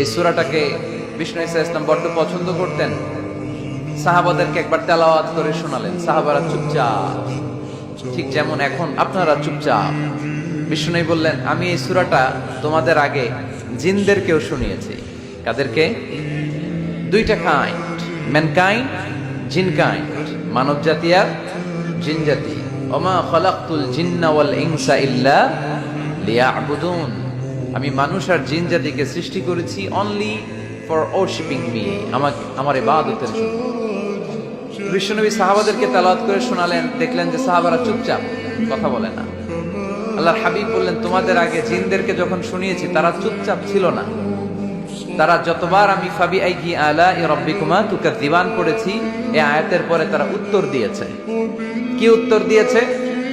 এই সুরাটাকে বিষ্ণু ইসা ইসলাম বড্ড পছন্দ করতেন। সাহাবাদেরকে একবার তেলাওয়াত করে শোনালেন, সাহাবারা চুপচাপ, ঠিক যেমন এখন আপনারা চুপচাপ। বিষ্ণু বললেন, আমি এই সুরাটা তোমাদের আগে জিনদেরকেও শুনিয়েছি। কাদেরকে? দুইটা কাইন্ড ম্যানকাইন্ড জিন কাইন্ড মানব জাতি আর জিন জাতি ওমা খলাকতুল জিন্না ওয়াল ইনসা ইল্লা লিয়াবুদুন। আমি মানুষ আর জিন জাতিকে সৃষ্টি করেছি অনলি ফর ওরশিপিং মি আমাকে, আমার ইবাদতের জন্য। বিশ্বনবী সাহাবাদেরকে তালাওয়াত করে শোনালেন, দেখলেন যে সাহাবারা চুপচাপ, কথা বলে না। আল্লাহর হাবিব বললেন, তোমাদের আগে জিনদেরকে যখন শুনিয়েছি, তারা চুপচাপ ছিল না। তারা যতবার আমি ফাবি আইকি আলা এ রব্বিকুমা তুকা দিবান করেছি, এ আয়াতের পরে তারা উত্তর দিয়েছে। কি উত্তর দিয়েছে?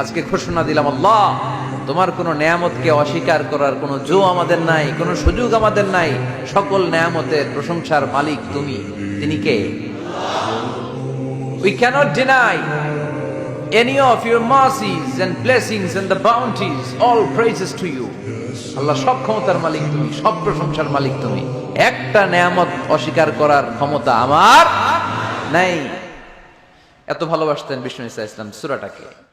আজকে ঘোষণা দিলাম আল্লাহ তোমার কোনো নিয়ামতকে অস্বীকার করার কোনো জো আমাদের নাই কোনো সুযোগ আমাদের নাই। সকল নিয়ামতের প্রশংসার মালিক তুমি। তিনি কে? We cannot deny any of your mercies and blessings and the bounties, all praises to you. Allah সব ক্ষমতার মালিক তুমি সব প্রশংসার মালিক তুমি। একটা নেয়ামত অস্বীকার করার ক্ষমতা আমার নাই। এত ভালোবাসতেন বিষ্ণু ইসা ইসলাম সুরাটাকে।